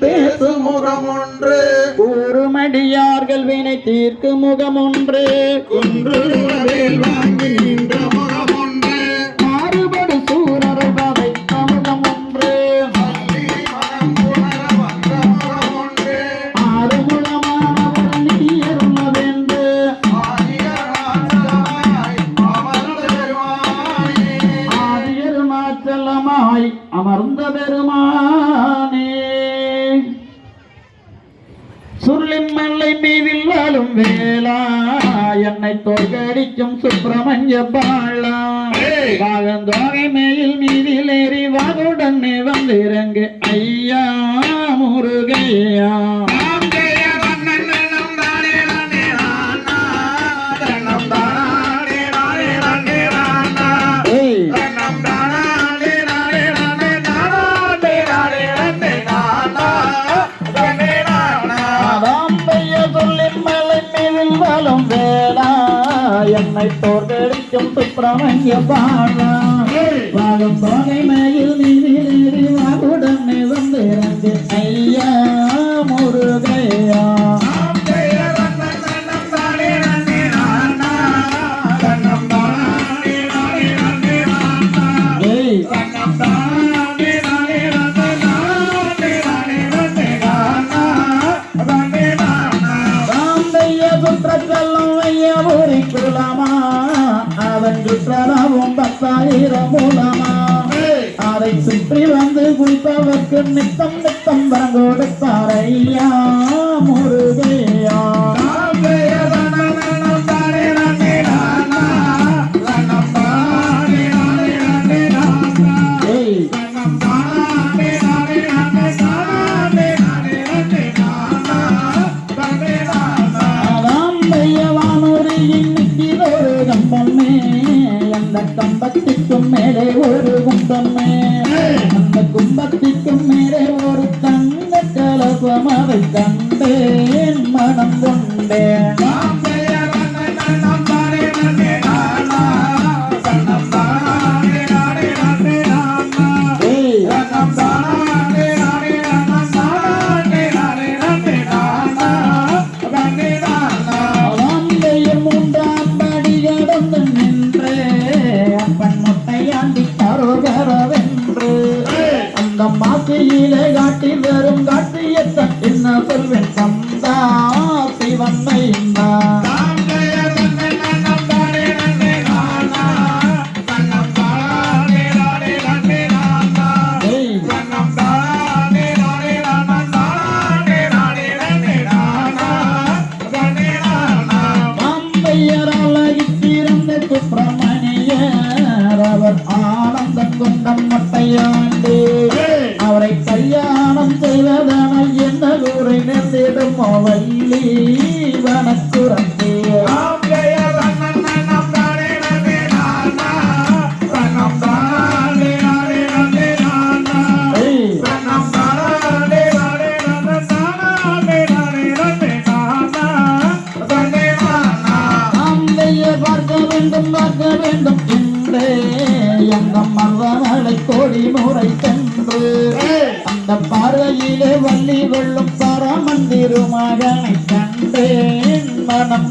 பேசும் முகமொன்று கூறுமடியார்கள் வினை தீர்க்கும் முகமொன்று. குன்று வாங்கி நின்ற முகமொன்று. மாறுபடு அமர்ந்த பெருமாள் சுருளின் மல்லை மீதில்லாலும் வேளா என்னை தோற்கடிக்கும் சுப்பிரமணிய பாழா வாழந்தோகை மேயில் மீதில் ஏறி வாகுடனே வந்திறங்கு ஐயா முருகையா. தன்னை போர்கடிக்கும் சுப்பிரமணிய பாடலாம் வாழும் தோகை மயில் சுற்றலாவும் பத்தாயிரம் மூலமா அதை சுற்றி வந்து குளிப்பவர்க்கு நித்தம் நித்தம் வரங்கோடு பாறையா முருகையா. கும்பத்திற்கும் மேலே ஒரு தங்க கலபம் அவை கண்டே மாத்தியிலே காட்டி வெறும் காட்டியத்த என்ன சொல்வேன் சந்தா சிவன்மை பிரமா அவர் ஆனந்த கொண்டம் மட்டையாண்டு. அவரை கல்யாணம் செய்வதானால் என்ன கூரை நேர்ந்திடும் அவள்ளி வனக்குரத்தே வேண்டும் பார்க்க வேண்டும். கண்டே எங்கம் மர்தமலை கோடி முறை சென்று. அந்த பார்வையிலே வள்ளி வெள்ளும் பரமந்திருமகனை கண்டேன். மனம்